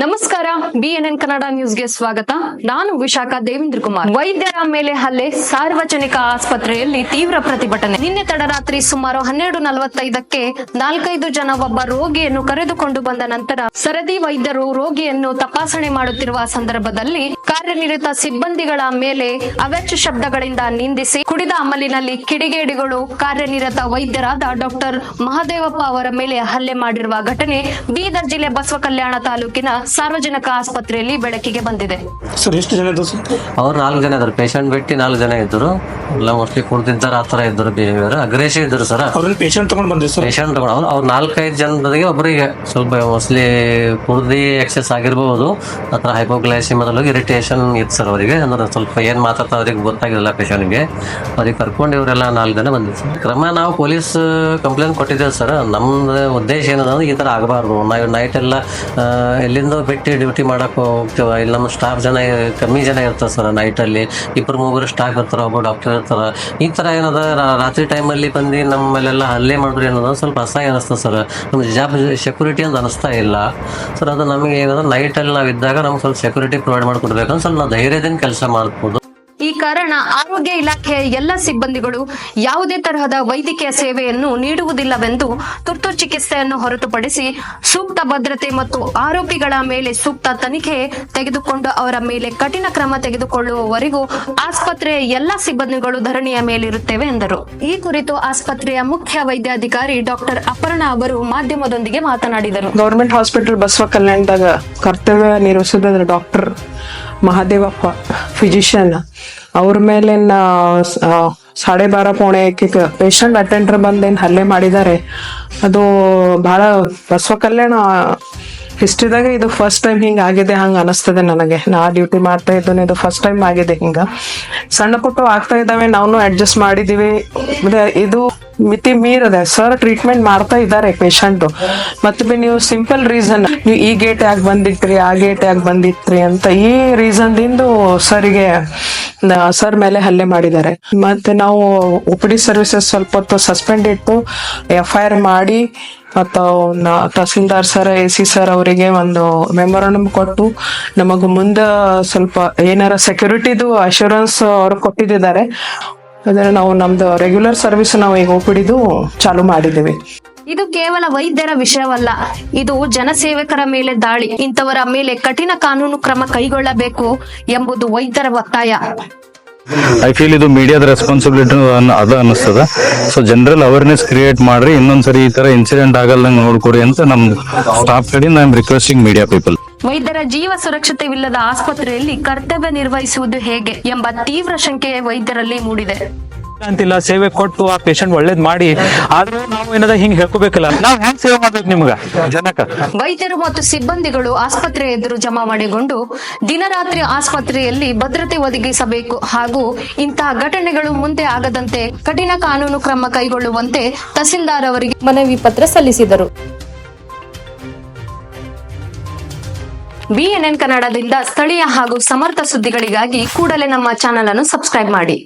ನಮಸ್ಕಾರ ಬಿಎನ್ಎನ್ ಕನ್ನಡ ನ್ಯೂಸ್ಗೆ ಸ್ವಾಗತ. ನಾನು ವಿಶಾಖ ದೇವೇಂದ್ರ ಕುಮಾರ್. ವೈದ್ಯರ ಮೇಲೆ ಹಲ್ಲೆ, ಸಾರ್ವಜನಿಕ ಆಸ್ಪತ್ರೆಯಲ್ಲಿ ತೀವ್ರ ಪ್ರತಿಭಟನೆ. ನಿನ್ನೆ ತಡರಾತ್ರಿ ಸುಮಾರು ಹನ್ನೆರಡು ನಲವತ್ತೈದಕ್ಕೆ ನಾಲ್ಕೈದು ಜನ ಒಬ್ಬ ರೋಗಿಯನ್ನು ಕರೆದುಕೊಂಡು ಬಂದ ನಂತರ ಸರದಿ ವೈದ್ಯರು ರೋಗಿಯನ್ನು ತಪಾಸಣೆ ಮಾಡುತ್ತಿರುವ ಸಂದರ್ಭದಲ್ಲಿ ಕಾರ್ಯನಿರತ ಸಿಬ್ಬಂದಿಗಳ ಮೇಲೆ ಅವೆಚ್ಚ ಶಬ್ದಗಳಿಂದ ನಿಂದಿಸಿ ಕುಡಿದ ಅಮಲಿನಲ್ಲಿ ಕಿಡಿಗೇಡಿಗಳು ಕಾರ್ಯನಿರತ ವೈದ್ಯರಾದ ಡಾಕ್ಟರ್ ಮಹದೇವಪ್ಪ ಅವರ ಮೇಲೆ ಹಲ್ಲೆ ಮಾಡಿರುವ ಘಟನೆ ಬೀದರ್ ಜಿಲ್ಲೆ ಬಸವ ಕಲ್ಯಾಣ ತಾಲೂಕಿನ ಸಾರ್ವಜನಿಕ ಆಸ್ಪತ್ರೆಯಲ್ಲಿ ಬೆಳಕಿಗೆ ಬಂದಿದೆ. ಸರ್ ಎಷ್ಟು ಜನ ಸರ್? ಅವ್ರು ನಾಲ್ಕು ಜನ ಇದ್ರು ಪೇಷಂಟ್ ಬಿಟ್ಟು ನಾಲ್ಕು ಜನ ಇದ್ರು ಎಲ್ಲ ಮೋಸ್ಟ್ಲಿ ಕುಡ್ದಿದ್ದಾರೆ ಆ ಥರ ಇದ್ರು ಬಿಹೇವಿಯರ್ ಅಗ್ರೆಸಿವ್ ಇದ್ರು ಸರ್. ಅವ್ರಲ್ಲಿ ಪೇಷಂಟ್ ತಗೊಂಡ್ ಬಂದ್ರಿ ಸರ್? ಪೇಷಂಟ್ ತಗೊಂಡು ಅವ್ರು ಅವ್ರು ನಾಲ್ಕೈದು ಜನರಿಗೆ ಒಬ್ಬರಿಗೆ ಸ್ವಲ್ಪ ಮೋಸ್ಟ್ಲಿ ಕುಡ್ದು ಎಕ್ಸೆಸ್ ಆಗಿರ್ಬೋದು. ಅಥವಾ ಮೊದಲು ಇರಿಟೇಷನ್ ಇತ್ತು ಸರ್ ಅವರಿಗೆ. ಅಂದ್ರೆ ಸ್ವಲ್ಪ ಏನು ಮಾತಾಡ್ತಾ ಅವ್ರಿಗೆ ಗೊತ್ತಾಗಿರಲಿಲ್ಲ ಪೇಷಂಟ್ಗೆ ಅವ್ರಿಗೆ ಕರ್ಕೊಂಡು ಇವರೆಲ್ಲ ನಾಲ್ಕು ಜನ ಬಂದಿದ್ದು ಸರ್. ಕ್ರಮ ನಾವು ಪೊಲೀಸ್ ಕಂಪ್ಲೇಂಟ್ ಕೊಟ್ಟಿದ್ದೇವೆ ಸರ್. ನಮ್ಮ ಉದ್ದೇಶ ಏನಂದ್ರೆ ಈ ಥರ ಆಗಬಾರ್ದು. ನಾವು ನೈಟ್ ಎಲ್ಲ ಆ, ಎಲ್ಲಿಂದ ಬಿಟ್ಟು ಡ್ಯೂಟಿ ಮಾಡೋಕೆ ಹೋಗ್ತೇವೆ, ಇಲ್ಲಿ ನಮ್ಮ ಸ್ಟಾಫ್ ಜನ ಕಮ್ಮಿ ಜನ ಇರ್ತಾರೆ ಸರ್ ನೈಟಲ್ಲಿ ಇಬ್ಬರು ಮೂವರು ಸ್ಟಾಫ್ ಇರ್ತಾರೆ ಒಬ್ಬ ಡಾಕ್ಟರ್ ಇರ್ತಾರೆ. ಈ ಥರ ಏನದ ರಾತ್ರಿ ಟೈಮಲ್ಲಿ ಬಂದು ಮೇಲೆಲ್ಲ ಹಲ್ಲೆ ಮಾಡಿದ್ರೆ ಏನದ, ಸ್ವಲ್ಪ ಅಸಹ್ಯ ಅನಿಸ್ತದೆ ಸರ್. ನಮ್ಮ ಜಾಬ್ ಸೆಕ್ಯೂರಿಟಿ ಅಂತ ಅನಿಸ್ತಾ ಇಲ್ಲ. ಸರ್ ಅದು ನಮಗೆ ಏನದ ನೈಟಲ್ಲಿ ನಾವು ಇದ್ದಾಗ ನಮ್ಗೆ ಸ್ವಲ್ಪ ಸೆಕ್ಯೂರಿಟಿ ಪ್ರೊವೈಡ್ ಮಾಡಿಕೊಡ್ಬೇಕಂದ್ರೆ ಸ್ವಲ್ಪ ನಾವು ಧೈರ್ಯದಿಂದ ಕೆಲಸ ಮಾಡ್ಬೋದು. ಕಾರಣ ಆರೋಗ್ಯ ಇಲಾಖೆಯ ಎಲ್ಲ ಸಿಬ್ಬಂದಿಗಳು ಯಾವುದೇ ತರಹದ ವೈದ್ಯಕೀಯ ಸೇವೆಯನ್ನು ನೀಡುವುದಿಲ್ಲವೆಂದು ತುರ್ತು ಚಿಕಿತ್ಸೆಯನ್ನು ಹೊರತುಪಡಿಸಿ ಸೂಕ್ತ ಭದ್ರತೆ ಮತ್ತು ಆರೋಪಿಗಳ ಮೇಲೆ ಸೂಕ್ತ ತನಿಖೆ ತೆಗೆದುಕೊಂಡು ಅವರ ಮೇಲೆ ಕಠಿಣ ಕ್ರಮ ತೆಗೆದುಕೊಳ್ಳುವವರೆಗೂ ಆಸ್ಪತ್ರೆಯ ಎಲ್ಲ ಸಿಬ್ಬಂದಿಗಳು ಧರಣಿಯ ಮೇಲಿರುತ್ತೇವೆ ಎಂದರು. ಈ ಕುರಿತು ಆಸ್ಪತ್ರೆಯ ಮುಖ್ಯ ವೈದ್ಯಾಧಿಕಾರಿ ಡಾಕ್ಟರ್ ಅಪರ್ಣಾ ಅವರು ಮಾಧ್ಯಮದೊಂದಿಗೆ ಮಾತನಾಡಿದರು. ಗೌರ್ಮೆಂಟ್ ಹಾಸ್ಪಿಟಲ್ ಬಸವ ಕಲ್ಯಾಣದಾಗ ಕರ್ತವ್ಯ ನಿರ್ವಹಿಸಿದ ಡಾಕ್ಟರ್. ಮಹಾದೇವಪ್ಪ ಫಿಸಿಷಿಯನ್ ಅವ್ರ ಮೇಲಿನ ಸಾಡೆ ಬಾರ ಪೋಣೆ ಪೇಷಂಟ್ ಅಟೆಂಡರ್ ಬಂದೇನು ಹಲ್ಲೆ ಮಾಡಿದ್ದಾರೆ. ಅದು ಬಹಳ ಬಸವ ಕಲ್ಯಾಣ ಹಿಸ್ಟ್ರಿದಾಗ ಇದು ಫಸ್ಟ್ ಟೈಮ್ ಹಿಂಗೆ ಆಗಿದೆ, ಹಂಗೆ ಅನಿಸ್ತದೆ ನನಗೆ. ನಾ ಡ್ಯೂಟಿ ಮಾಡ್ತಾ ಇದ್ದೇನೆ, ಇದು ಫಸ್ಟ್ ಟೈಮ್ ಆಗಿದೆ ಹಿಂಗೆ. ಸಣ್ಣ ಪುಟ್ಟು ಆಗ್ತಾ ಇದ್ದಾವೆ ನಾವು ಅಡ್ಜಸ್ಟ್ ಮಾಡಿದ್ದೀವಿ ಇದು ಮಿತಿ ಮೀರದೆ ಸರ್ ಟ್ರೀಟ್ಮೆಂಟ್ ಮಾಡ್ತಾ ಇದ್ದಾರೆ ಪೇಷಂಟ್ ಮತ್ತೆ ಬಿ ನೀವು ಸಿಂಪಲ್ ರೀಸನ್ ನೀವು ಈ ಗೇಟ್ ಯಾಕೆ ಬಂದಿತ್ರಿ ಆ ಗೇಟ್ ಯಾಕೆ ಬಂದಿತ್ರಿ ಅಂತ ಈ ರೀಸನ್ ದಿಂದು ಸರ್ಗೆ ಸರ್ ಮೇಲೆ ಹಲ್ಲೆ ಮಾಡಿದ್ದಾರೆ. ಮತ್ತೆ ನಾವು ಒ ಪಿ ಡಿ ಸರ್ವಿಸಸ್ ಸ್ವಲ್ಪ ಹೊತ್ತು ಸಸ್ಪೆಂಡ್ ಇಟ್ಟು ಎಫ್ ಐ ಆರ್ ಮಾಡಿ, ಮತ್ತು tahsildar sir, A C sir ಅವರಿಗೆ ಒಂದು ಮೆಮೊರಂಡಮ್ ಕೊಟ್ಟು ನಮಗೆ ಮುಂದೆ ಸ್ವಲ್ಪ ಏನಾರ ಸೆಕ್ಯೂರಿಟಿದು ಅಶ್ಯೂರೆನ್ಸ್ ಅವ್ರು ಕೊಟ್ಟಿದ್ದಾರೆ ಅದ್ರ ನಾವು ನಮ್ದು ರೆಗ್ಯುಲರ್ ಸರ್ವಿಸ್ ನಾವು ಈಗ ಒಪಿಡಿದು ಚಾಲು ಮಾಡಿದ್ದೀವಿ. ಇದು ಕೇವಲ ವೈದ್ಯರ ವಿಷಯವಲ್ಲ ಇದು ಜನಸೇವಕರ ಮೇಲೆ ದಾಳಿ. ಇಂಥವರ ಮೇಲೆ ಕಠಿಣ ಕಾನೂನು ಕ್ರಮ ಕೈಗೊಳ್ಳಬೇಕು ಎಂಬುದು ವೈದ್ಯರ ಒತ್ತಾಯ. ಐ ಫೀಲ್ ಇದು ಮೀಡಿಯಾದ ರೆಸ್ಪಾನ್ಸಿಬಿಲಿಟಿ ಅದ ಅನ್ನಿಸ್ತದ. ಸೊ ಜನರಲ್ ಅವೇರ್ನೆಸ್ ಕ್ರಿಯೇಟ್ ಮಾಡ್ರಿ ಇನ್ನೊಂದ್ಸರಿ ಈ ತರ ಇನ್ಸಿಡೆಂಟ್ ಆಗಲ್ಲ ನೋಡ್ಕೊಡಿ ಅಂತ ನಮ್ ಸ್ಟಾಫ್ ಕಡೆ I am requesting media people ವೈದ್ಯರ ಜೀವ ಸುರಕ್ಷತೆವಿಲ್ಲದ ಆಸ್ಪತ್ರೆಯಲ್ಲಿ ಕರ್ತವ್ಯ ನಿರ್ವಹಿಸುವುದು ಹೇಗೆ ಎಂಬ ತೀವ್ರ ಶಂಕೆ ವೈದ್ಯರಲ್ಲಿ ಮೂಡಿದೆ. ಅಂತಿಲ್ಲ ಸೇವೆ ಕೊಟ್ಟು ಆ ಪೇಷಂಟ್ ಒಳ್ಳೇದ್ ಮಾಡಿ ಆದ್ರೂ ನಾವು ಏನದ ಹಿಂಗ್ ಹೇಳ್ಕೋಬೇಕಲ್ಲ. ನಾವ್ ಹೆಂಗ್ ಸೇವೆ ಮಾಡ್ಬೇಕು ನಿಮ್ಗ? ಜನಕ. ವೈದ್ಯರು ಮತ್ತು ಸಿಬ್ಬಂದಿಗಳು ಆಸ್ಪತ್ರೆ ಎದುರು ಜಮಾ ಜಮಾವಣೆಗೊಂಡು ದಿನರಾತ್ರಿ ಆಸ್ಪತ್ರೆಯಲ್ಲಿ ಭದ್ರತೆ ಒದಗಿಸಬೇಕು ಹಾಗೂ ಇಂತಹ ಘಟನೆಗಳು ಮುಂದೆ ಆಗದಂತೆ ಕಠಿಣ ಕಾನೂನು ಕ್ರಮ ಕೈಗೊಳ್ಳುವಂತೆ ತಹಸೀಲ್ದಾರ್ ಅವರಿಗೆ ಮನವಿ ಪತ್ರ ಸಲ್ಲಿಸಿದರು. ಬಿಎನ್ಎನ್ ಕನ್ನಡದಿಂದ ಸ್ಥಳೀಯ ಹಾಗೂ ಸಮರ್ಥ ಸುದ್ದಿಗಳಿಗಾಗಿ ಕೂಡಲೇ ನಮ್ಮ ಚಾನೆಲ್ ಅನ್ನು ಸಬ್ಸ್ಕ್ರೈಬ್ ಮಾಡಿ.